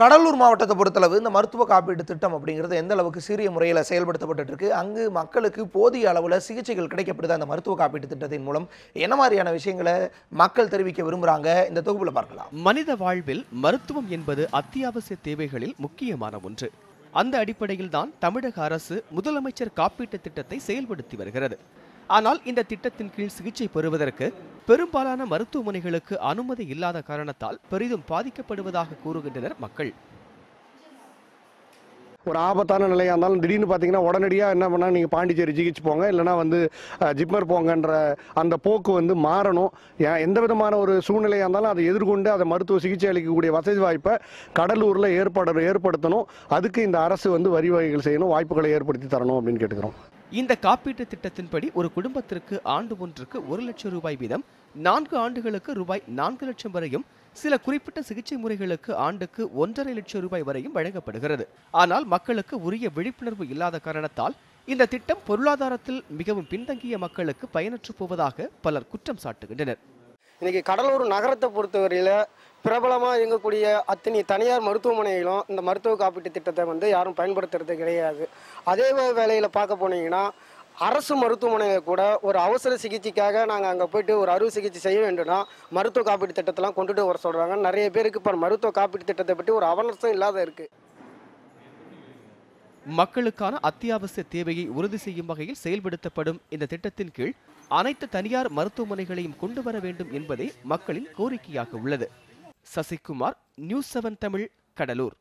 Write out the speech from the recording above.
கடலூர் மாவட்டத்தை பொறுத்தளவு இந்த மருத்துவ காப்பீட்டு திட்டம் அப்படிங்கிறது எந்த அளவுக்கு சீரிய முறையில் செயல்படுத்தப்பட்டு இருக்கு அங்கு மக்களுக்கு போதிய அளவில் சிகிச்சைகள் கிடைக்கப்படுது அந்த மருத்துவ காப்பீட்டு திட்டத்தின் மூலம்? என்ன மாதிரியான விஷயங்களை மக்கள் தெரிவிக்க விரும்புகிறாங்க இந்த தொகுப்புல பார்க்கலாம். மனித வாழ்வில் மருத்துவம் என்பது அத்தியாவசிய தேவைகளில் முக்கியமான ஒன்று. அந்த அடிப்படையில் தான் தமிழக அரசு முதலமைச்சர் காப்பீட்டு திட்டத்தை செயல்படுத்தி வருகிறது. ஆனால் இந்த திட்டத்தின் கீழ் சிகிச்சை பெறுவதற்கு பெரும்பாலான மருத்துவமனைகளுக்கு அனுமதி இல்லாத காரணத்தால் பெரிதும் பாதிக்கப்படுவதாக கூறுகின்றனர் மக்கள். ஒரு ஆபத்தான நிலையாக இருந்தாலும் திடீர்னு பார்த்தீங்கன்னா உடனடியாக என்ன பண்ணால் நீங்கள் பாண்டிச்சேரி ஜிஹெச் போங்க இல்லைனா வந்து ஜிப்மர் போங்கன்ற அந்த போக்கு வந்து மாறணும். ஏன் எந்த விதமான ஒரு சூழ்நிலையாக இருந்தாலும் அதை எதிர்கொண்டு அதை மருத்துவ சிகிச்சை அளிக்கக்கூடிய வசதி வாய்ப்பை கடலூரில் ஏற்பட ஏற்படுத்தணும். அதுக்கு இந்த அரசு வந்து வரி வகைகள் செய்யணும் வாய்ப்புகளை ஏற்படுத்தி தரணும் அப்படின்னு கேட்டுக்கிறோம். இந்த காப்பீட்டு திட்டத்தின்படி ஒரு குடும்பத்திற்கு ஆண்டு ஒன்றுக்கு ஒரு லட்சம் ரூபாய் வீதம் நான்கு ஆண்டுகளுக்கு ரூபாய் நான்கு லட்சம் வரையும் சில குறிப்பிட்ட சிகிச்சை முறைகளுக்கு ஆண்டுக்கு ஒன்றரை லட்சம் ரூபாய் வரையும் வழங்கப்படுகிறது. ஆனால் மக்களுக்கு உரிய விழிப்புணர்வு இல்லாத காரணத்தால் இந்த திட்டம் பொருளாதாரத்தில் மிகவும் பின்தங்கிய மக்களுக்கு பயனற்று போவதாக பலர் குற்றம் சாட்டுகின்றனர். இன்றைக்கி கடலூர் நகரத்தை பொறுத்தவரையில் பிரபலமாக இயங்கக்கூடிய அத்தனை தனியார் மருத்துவமனைகளும் இந்த மருத்துவ காப்பீட்டு திட்டத்தை வந்து யாரும் பயன்படுத்துறது கிடையாது. அதே வேலையில் பார்க்க போனீங்கன்னா அரசு மருத்துவமனையில் கூட ஒரு அவசர சிகிச்சைக்காக நாங்கள் அங்கே போயிட்டு ஒரு அறுவை சிகிச்சை செய்ய வேண்டும்னா மருத்துவ காப்பீட்டு திட்டத்தெல்லாம் கொண்டுட்டு வர சொல்கிறாங்க நிறைய பேருக்கு இப்போ மருத்துவ காப்பீட்டு திட்டத்தை பற்றி ஒரு அவனர்ஸும் இல்லாத இருக்குது மக்களுக்கான அத்தியாவசிய தேவையை உறுதி செய்யும் வகையில் செயல்படுத்தப்படும் இந்த திட்டத்தின் கீழ் அனைத்து தனியார் மருத்துவமனைகளையும் கொண்டு வர வேண்டும் என்பதே மக்களின் கோரிக்கையாக உள்ளது. Sasikumar news seven Tamil Cuddalore.